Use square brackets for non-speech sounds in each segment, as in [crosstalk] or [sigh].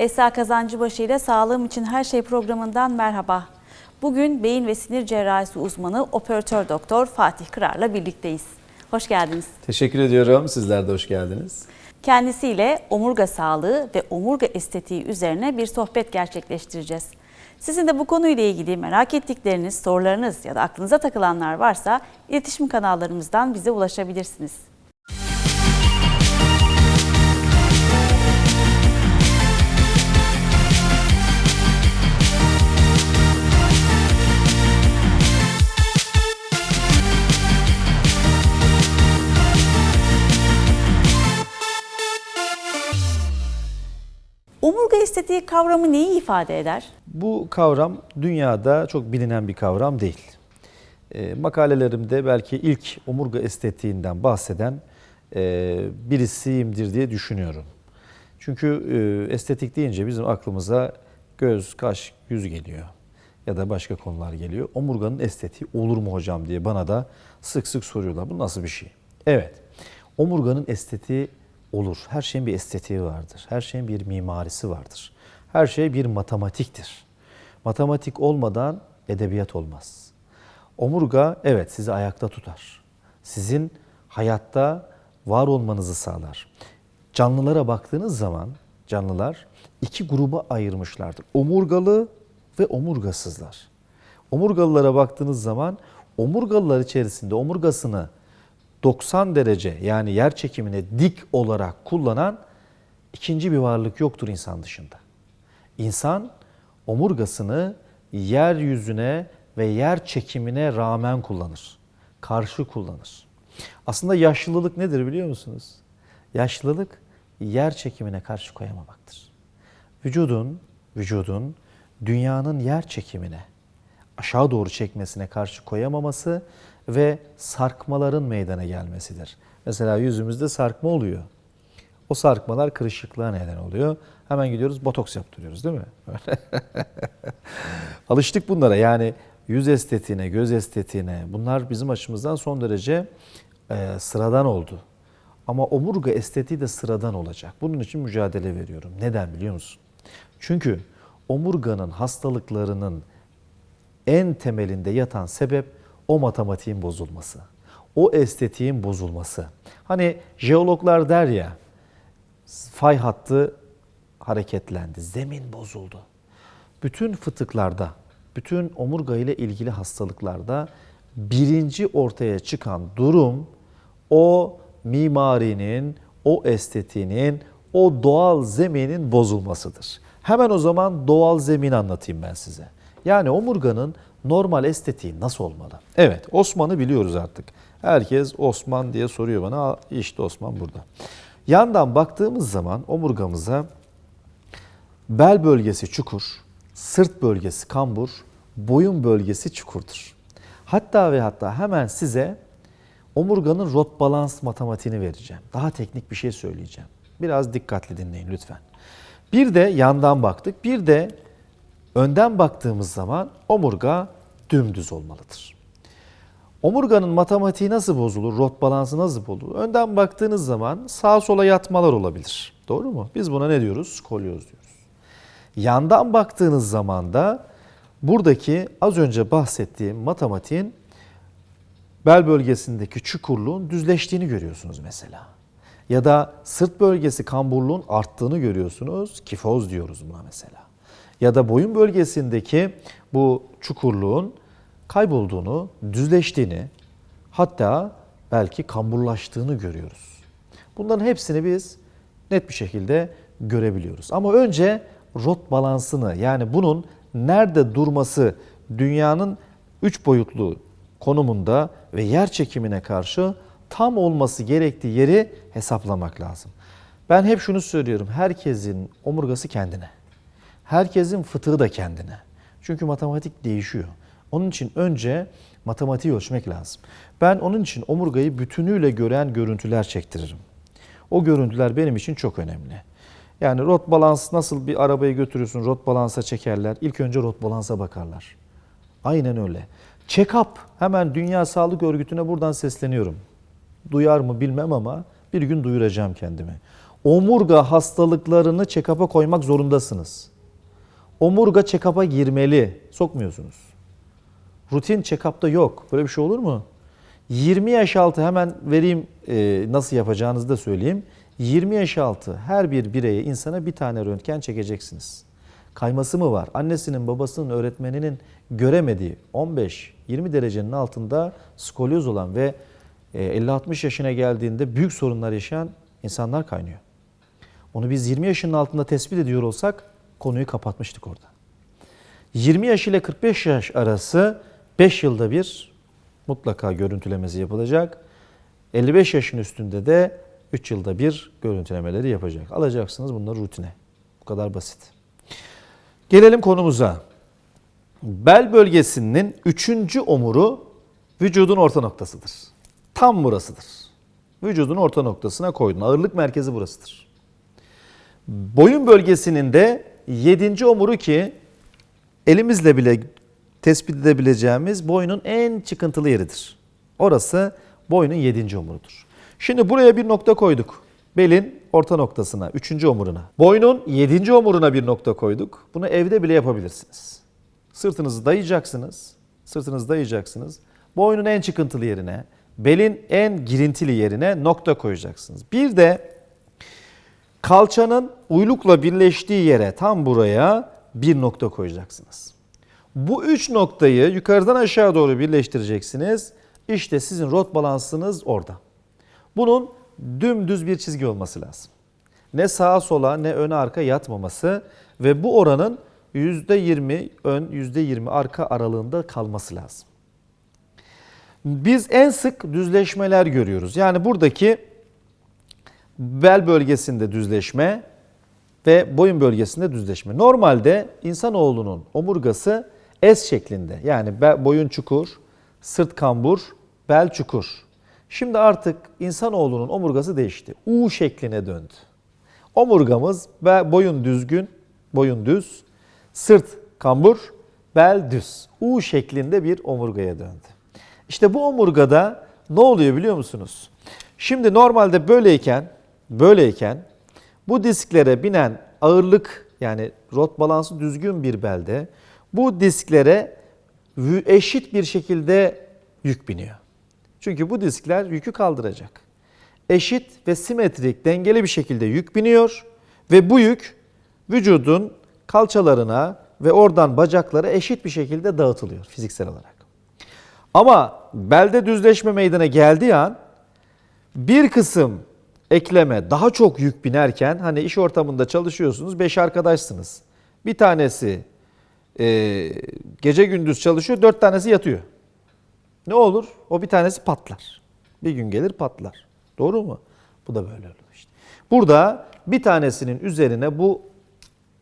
Esra Kazancıbaşı ile Sağlığım için Her Şey programından merhaba. Bugün beyin ve sinir cerrahisi uzmanı operatör doktor Fatih Kırar'la birlikteyiz. Hoş geldiniz. Teşekkür ediyorum. Sizler de hoş geldiniz. Kendisiyle omurga sağlığı ve omurga estetiği üzerine bir sohbet gerçekleştireceğiz. Sizin de bu konuyla ilgili merak ettikleriniz, sorularınız ya da aklınıza takılanlar varsa iletişim kanallarımızdan bize ulaşabilirsiniz. Estetiği kavramı neyi ifade eder? Bu kavram dünyada çok bilinen bir kavram değil. E, makalelerimde belki ilk omurga estetiğinden bahseden e, birisiyimdir diye düşünüyorum. Çünkü e, estetik deyince bizim aklımıza göz, kaş, yüz geliyor ya da başka konular geliyor. Omurganın estetiği olur mu hocam diye bana da sık sık soruyorlar. Bu nasıl bir şey? Evet, omurganın estetiği olur. Her şeyin bir estetiği vardır. Her şeyin bir mimarisi vardır. Her şey bir matematiktir. Matematik olmadan edebiyat olmaz. Omurga evet sizi ayakta tutar. Sizin hayatta var olmanızı sağlar. Canlılara baktığınız zaman canlılar iki gruba ayırmışlardır. Omurgalı ve omurgasızlar. Omurgalılara baktığınız zaman omurgalılar içerisinde omurgasını 90 derece yani yer çekimine dik olarak kullanan ikinci bir varlık yoktur insan dışında. İnsan omurgasını yeryüzüne ve yer çekimine rağmen kullanır. Karşı kullanır. Aslında yaşlılık nedir biliyor musunuz? Yaşlılık yer çekimine karşı koyamamaktır. Vücudun, vücudun dünyanın yer çekimine, aşağı doğru çekmesine karşı koyamaması ve sarkmaların meydana gelmesidir. Mesela yüzümüzde sarkma oluyor. O sarkmalar kırışıklığa neden oluyor. Hemen gidiyoruz botoks yaptırıyoruz değil mi? [laughs] Alıştık bunlara yani yüz estetiğine, göz estetiğine bunlar bizim açımızdan son derece e, sıradan oldu. Ama omurga estetiği de sıradan olacak. Bunun için mücadele veriyorum. Neden biliyor musun? Çünkü omurganın hastalıklarının en temelinde yatan sebep o matematiğin bozulması. O estetiğin bozulması. Hani jeologlar der ya, fay hattı hareketlendi, zemin bozuldu. Bütün fıtıklarda, bütün omurga ile ilgili hastalıklarda birinci ortaya çıkan durum o mimarinin, o estetiğinin, o doğal zeminin bozulmasıdır. Hemen o zaman doğal zemin anlatayım ben size. Yani omurganın normal estetiği nasıl olmalı? Evet, Osman'ı biliyoruz artık. Herkes Osman diye soruyor bana. İşte Osman burada. Yandan baktığımız zaman omurgamıza bel bölgesi çukur, sırt bölgesi kambur, boyun bölgesi çukurdur. Hatta ve hatta hemen size omurganın rot balans matematiğini vereceğim. Daha teknik bir şey söyleyeceğim. Biraz dikkatli dinleyin lütfen. Bir de yandan baktık. Bir de önden baktığımız zaman omurga dümdüz olmalıdır. Omurganın matematiği nasıl bozulur, rot balansı nasıl bozulur? Önden baktığınız zaman sağa sola yatmalar olabilir. Doğru mu? Biz buna ne diyoruz? Skolyoz diyoruz. Yandan baktığınız zaman da buradaki az önce bahsettiğim matematiğin bel bölgesindeki çukurluğun düzleştiğini görüyorsunuz mesela. Ya da sırt bölgesi kamburluğun arttığını görüyorsunuz. Kifoz diyoruz buna mesela. Ya da boyun bölgesindeki bu çukurluğun kaybolduğunu, düzleştiğini, hatta belki kamburlaştığını görüyoruz. Bunların hepsini biz net bir şekilde görebiliyoruz. Ama önce rot balansını yani bunun nerede durması dünyanın üç boyutlu konumunda ve yer çekimine karşı tam olması gerektiği yeri hesaplamak lazım. Ben hep şunu söylüyorum. Herkesin omurgası kendine. Herkesin fıtığı da kendine. Çünkü matematik değişiyor. Onun için önce matematiği ölçmek lazım. Ben onun için omurgayı bütünüyle gören görüntüler çektiririm. O görüntüler benim için çok önemli. Yani rot balans nasıl bir arabayı götürüyorsun rot balansa çekerler. İlk önce rot balansa bakarlar. Aynen öyle. Check-up hemen Dünya Sağlık Örgütü'ne buradan sesleniyorum. Duyar mı bilmem ama bir gün duyuracağım kendimi. Omurga hastalıklarını check-up'a koymak zorundasınız. Omurga check-up'a girmeli. Sokmuyorsunuz. Rutin check-up'ta yok. Böyle bir şey olur mu? 20 yaş altı hemen vereyim e, nasıl yapacağınızı da söyleyeyim. 20 yaş altı her bir bireye insana bir tane röntgen çekeceksiniz. Kayması mı var? Annesinin, babasının, öğretmeninin göremediği 15-20 derecenin altında skolyoz olan ve e, 50-60 yaşına geldiğinde büyük sorunlar yaşayan insanlar kaynıyor. Onu biz 20 yaşının altında tespit ediyor olsak konuyu kapatmıştık orada. 20 yaş ile 45 yaş arası 5 yılda bir mutlaka görüntülemesi yapılacak. 55 yaşın üstünde de 3 yılda bir görüntülemeleri yapacak. Alacaksınız bunları rutine. Bu kadar basit. Gelelim konumuza. Bel bölgesinin 3. omuru vücudun orta noktasıdır. Tam burasıdır. Vücudun orta noktasına koydun. Ağırlık merkezi burasıdır. Boyun bölgesinin de 7. omuru ki elimizle bile tespit edebileceğimiz boynun en çıkıntılı yeridir. Orası boynun 7. omurudur. Şimdi buraya bir nokta koyduk. Belin orta noktasına, 3. omuruna. Boynun 7. omuruna bir nokta koyduk. Bunu evde bile yapabilirsiniz. Sırtınızı dayayacaksınız. Sırtınızı dayayacaksınız. Boynun en çıkıntılı yerine, belin en girintili yerine nokta koyacaksınız. Bir de kalçanın uylukla birleştiği yere tam buraya bir nokta koyacaksınız. Bu üç noktayı yukarıdan aşağı doğru birleştireceksiniz. İşte sizin rot balansınız orada. Bunun dümdüz bir çizgi olması lazım. Ne sağa sola ne öne arka yatmaması ve bu oranın %20 ön %20 arka aralığında kalması lazım. Biz en sık düzleşmeler görüyoruz. Yani buradaki bel bölgesinde düzleşme ve boyun bölgesinde düzleşme. Normalde insanoğlunun omurgası S şeklinde. Yani boyun çukur, sırt kambur, bel çukur. Şimdi artık insanoğlunun omurgası değişti. U şekline döndü. Omurgamız boyun düzgün, boyun düz, sırt kambur, bel düz. U şeklinde bir omurgaya döndü. İşte bu omurgada ne oluyor biliyor musunuz? Şimdi normalde böyleyken, böyleyken bu disklere binen ağırlık yani rot balansı düzgün bir belde bu disklere eşit bir şekilde yük biniyor. Çünkü bu diskler yükü kaldıracak. Eşit ve simetrik, dengeli bir şekilde yük biniyor ve bu yük vücudun kalçalarına ve oradan bacaklara eşit bir şekilde dağıtılıyor fiziksel olarak. Ama belde düzleşme meydana geldiği an bir kısım ekleme daha çok yük binerken hani iş ortamında çalışıyorsunuz beş arkadaşsınız. Bir tanesi e, gece gündüz çalışıyor dört tanesi yatıyor. Ne olur? O bir tanesi patlar. Bir gün gelir patlar. Doğru mu? Bu da böyle olur işte. Burada bir tanesinin üzerine bu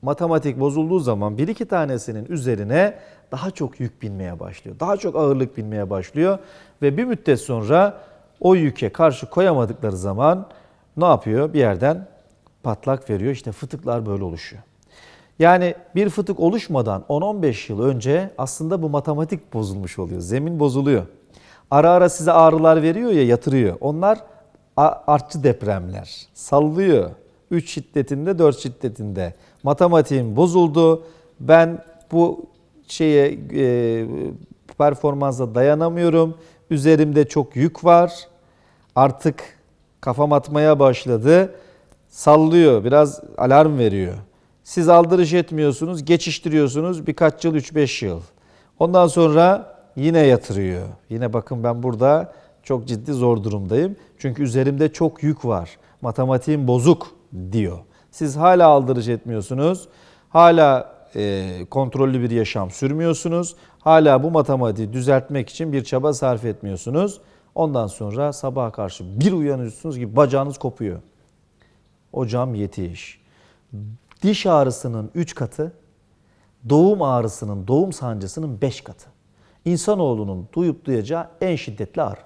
matematik bozulduğu zaman bir iki tanesinin üzerine daha çok yük binmeye başlıyor. Daha çok ağırlık binmeye başlıyor ve bir müddet sonra o yüke karşı koyamadıkları zaman ne yapıyor? Bir yerden patlak veriyor. İşte fıtıklar böyle oluşuyor. Yani bir fıtık oluşmadan 10-15 yıl önce aslında bu matematik bozulmuş oluyor. Zemin bozuluyor. Ara ara size ağrılar veriyor ya yatırıyor. Onlar artçı depremler. Sallıyor. 3 şiddetinde 4 şiddetinde. Matematiğim bozuldu. Ben bu şeye e, performansa dayanamıyorum. Üzerimde çok yük var. Artık kafam atmaya başladı. Sallıyor. Biraz alarm veriyor. Siz aldırış etmiyorsunuz, geçiştiriyorsunuz birkaç yıl, 3-5 yıl. Ondan sonra yine yatırıyor. Yine bakın ben burada çok ciddi zor durumdayım. Çünkü üzerimde çok yük var. Matematiğim bozuk diyor. Siz hala aldırış etmiyorsunuz. Hala e, kontrollü bir yaşam sürmüyorsunuz. Hala bu matematiği düzeltmek için bir çaba sarf etmiyorsunuz. Ondan sonra sabaha karşı bir uyanıyorsunuz ki bacağınız kopuyor. Hocam yetiş. Diş ağrısının 3 katı, doğum ağrısının, doğum sancısının 5 katı. İnsanoğlunun duyup duyacağı en şiddetli ağrı.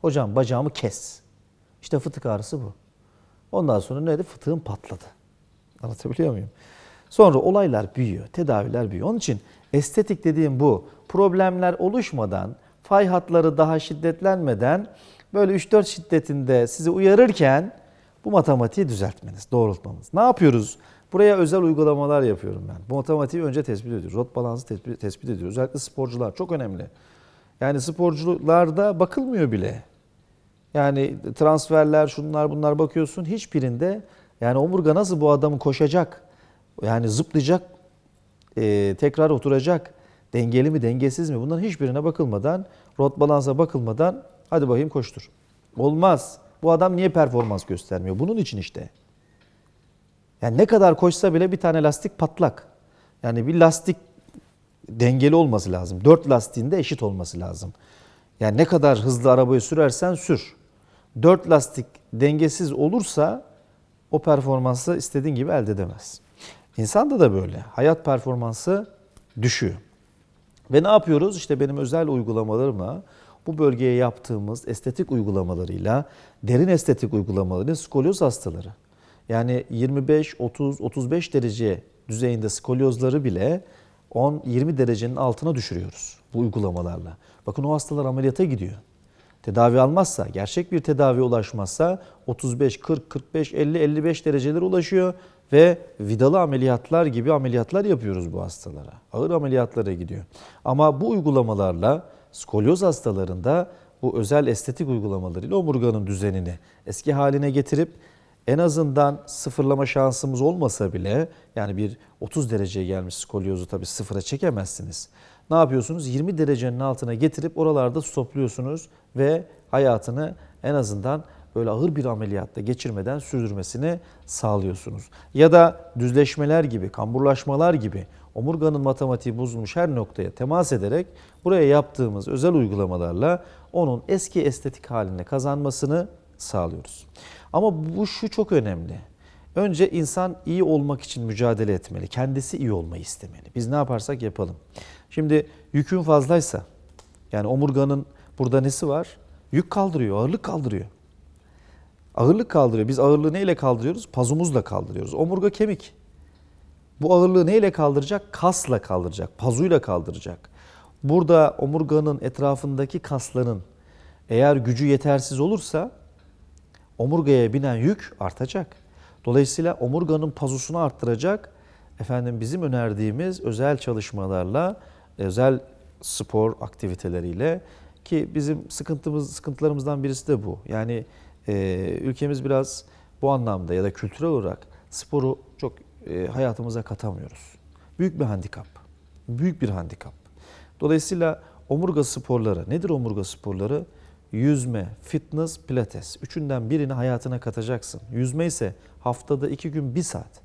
Hocam bacağımı kes. İşte fıtık ağrısı bu. Ondan sonra ne dedi? Fıtığım patladı. Anlatabiliyor muyum? Sonra olaylar büyüyor, tedaviler büyüyor. Onun için estetik dediğim bu. Problemler oluşmadan, fay hatları daha şiddetlenmeden böyle 3-4 şiddetinde sizi uyarırken Bu matematiği düzeltmeniz, doğrultmanız. Ne yapıyoruz? Buraya özel uygulamalar yapıyorum ben. Bu matematiği önce tespit ediyoruz. Rot balansı tespit, ediyoruz. Özellikle sporcular çok önemli. Yani sporcularda bakılmıyor bile. Yani transferler, şunlar bunlar bakıyorsun hiçbirinde yani omurga nasıl bu adamı koşacak, yani zıplayacak, e, tekrar oturacak, dengeli mi dengesiz mi bunların hiçbirine bakılmadan, rot balansa bakılmadan hadi bakayım koştur. Olmaz. Bu adam niye performans göstermiyor? Bunun için işte. Yani ne kadar koşsa bile bir tane lastik patlak. Yani bir lastik dengeli olması lazım. Dört lastiğin de eşit olması lazım. Yani ne kadar hızlı arabayı sürersen sür. Dört lastik dengesiz olursa o performansı istediğin gibi elde edemez. İnsanda da böyle. Hayat performansı düşüyor. Ve ne yapıyoruz? İşte benim özel uygulamalarımla bu bölgeye yaptığımız estetik uygulamalarıyla derin estetik uygulamaları skolyoz hastaları. Yani 25, 30, 35 derece düzeyinde skolyozları bile 10-20 derecenin altına düşürüyoruz bu uygulamalarla. Bakın o hastalar ameliyata gidiyor. Tedavi almazsa, gerçek bir tedavi ulaşmazsa 35, 40, 45, 50, 55 derecelere ulaşıyor ve vidalı ameliyatlar gibi ameliyatlar yapıyoruz bu hastalara. Ağır ameliyatlara gidiyor. Ama bu uygulamalarla skolyoz hastalarında bu özel estetik uygulamalarıyla omurganın düzenini eski haline getirip en azından sıfırlama şansımız olmasa bile yani bir 30 dereceye gelmiş skolyozu tabii sıfıra çekemezsiniz. Ne yapıyorsunuz? 20 derecenin altına getirip oralarda stopluyorsunuz ve hayatını en azından böyle ağır bir ameliyatta geçirmeden sürdürmesini sağlıyorsunuz. Ya da düzleşmeler gibi, kamburlaşmalar gibi omurganın matematiği bozulmuş her noktaya temas ederek buraya yaptığımız özel uygulamalarla onun eski estetik haline kazanmasını sağlıyoruz. Ama bu şu çok önemli. Önce insan iyi olmak için mücadele etmeli. Kendisi iyi olmayı istemeli. Biz ne yaparsak yapalım. Şimdi yükün fazlaysa yani omurganın burada nesi var? Yük kaldırıyor, ağırlık kaldırıyor. Ağırlık kaldırıyor. Biz ağırlığı neyle kaldırıyoruz? Pazumuzla kaldırıyoruz. Omurga kemik. Bu ağırlığı neyle kaldıracak? Kasla kaldıracak, pazuyla kaldıracak. Burada omurganın etrafındaki kasların eğer gücü yetersiz olursa omurgaya binen yük artacak. Dolayısıyla omurganın pazusunu arttıracak efendim bizim önerdiğimiz özel çalışmalarla, özel spor aktiviteleriyle ki bizim sıkıntımız sıkıntılarımızdan birisi de bu. Yani e, ülkemiz biraz bu anlamda ya da kültürel olarak sporu çok e, hayatımıza katamıyoruz. Büyük bir handikap. Büyük bir handikap. Dolayısıyla omurga sporları nedir omurga sporları? Yüzme, fitness, pilates. Üçünden birini hayatına katacaksın. Yüzme ise haftada iki gün bir saat.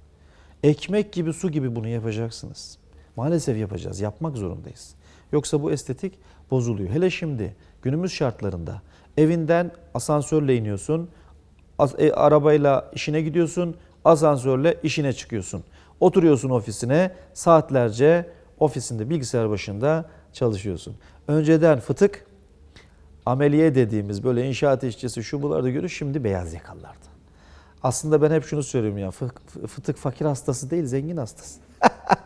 Ekmek gibi su gibi bunu yapacaksınız. Maalesef yapacağız. Yapmak zorundayız. Yoksa bu estetik bozuluyor. Hele şimdi günümüz şartlarında evinden asansörle iniyorsun. e, arabayla işine gidiyorsun. Asansörle işine çıkıyorsun. Oturuyorsun ofisine saatlerce ofisinde bilgisayar başında çalışıyorsun. Önceden fıtık ameliye dediğimiz böyle inşaat işçisi şu bularda görür şimdi beyaz yakalılarda. Aslında ben hep şunu söylüyorum ya fıtık fakir hastası değil zengin hastası. [laughs]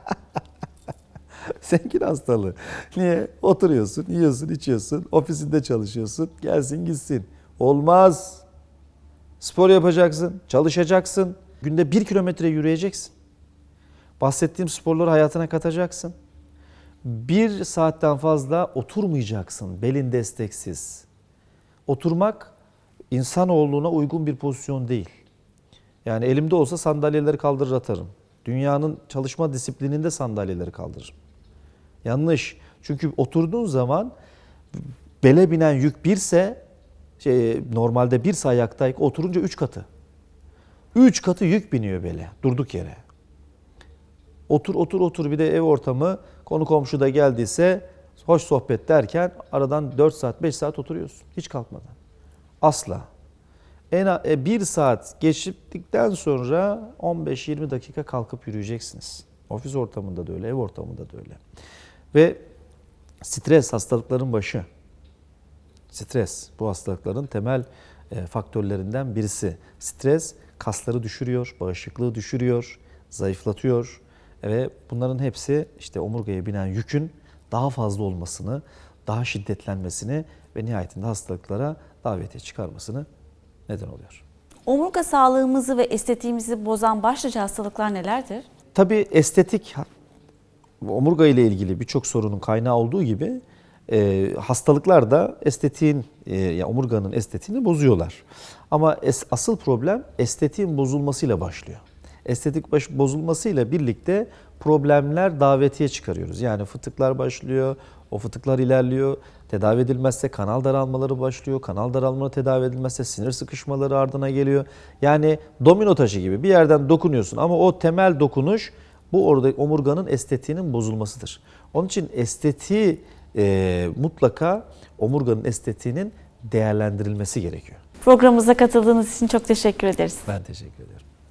[laughs] zengin hastalığı. Niye? Oturuyorsun, yiyorsun, içiyorsun, ofisinde çalışıyorsun, gelsin gitsin. Olmaz. Spor yapacaksın, çalışacaksın. Günde bir kilometre yürüyeceksin. Bahsettiğim sporları hayatına katacaksın. Bir saatten fazla oturmayacaksın belin desteksiz. Oturmak insanoğluna uygun bir pozisyon değil. Yani elimde olsa sandalyeleri kaldırır atarım. Dünyanın çalışma disiplininde sandalyeleri kaldırırım. Yanlış. Çünkü oturduğun zaman bele binen yük birse şey, normalde birse ayaktayken oturunca üç katı. Üç katı yük biniyor bele durduk yere. Otur otur otur bir de ev ortamı konu komşu da geldiyse hoş sohbet derken aradan 4 saat 5 saat oturuyorsun hiç kalkmadan. Asla. En e, bir saat geçtikten sonra 15-20 dakika kalkıp yürüyeceksiniz. Ofis ortamında da öyle, ev ortamında da öyle. Ve stres hastalıkların başı. Stres bu hastalıkların temel e, faktörlerinden birisi. Stres kasları düşürüyor, bağışıklığı düşürüyor, zayıflatıyor ve bunların hepsi işte omurgaya binen yükün daha fazla olmasını, daha şiddetlenmesini ve nihayetinde hastalıklara davetiye çıkarmasını neden oluyor. Omurga sağlığımızı ve estetiğimizi bozan başlıca hastalıklar nelerdir? Tabii estetik omurga ile ilgili birçok sorunun kaynağı olduğu gibi e, hastalıklar da estetiğin, e, ya omurganın estetiğini bozuyorlar. Ama es, asıl problem estetiğin bozulmasıyla başlıyor. Estetik baş, bozulmasıyla birlikte problemler davetiye çıkarıyoruz. Yani fıtıklar başlıyor, o fıtıklar ilerliyor. Tedavi edilmezse kanal daralmaları başlıyor. Kanal daralmaları tedavi edilmezse sinir sıkışmaları ardına geliyor. Yani domino taşı gibi bir yerden dokunuyorsun ama o temel dokunuş bu orada omurganın estetiğinin bozulmasıdır. Onun için estetiği e, mutlaka omurganın estetiğinin değerlendirilmesi gerekiyor. Programımıza katıldığınız için çok teşekkür ederiz. Ben teşekkür ederim.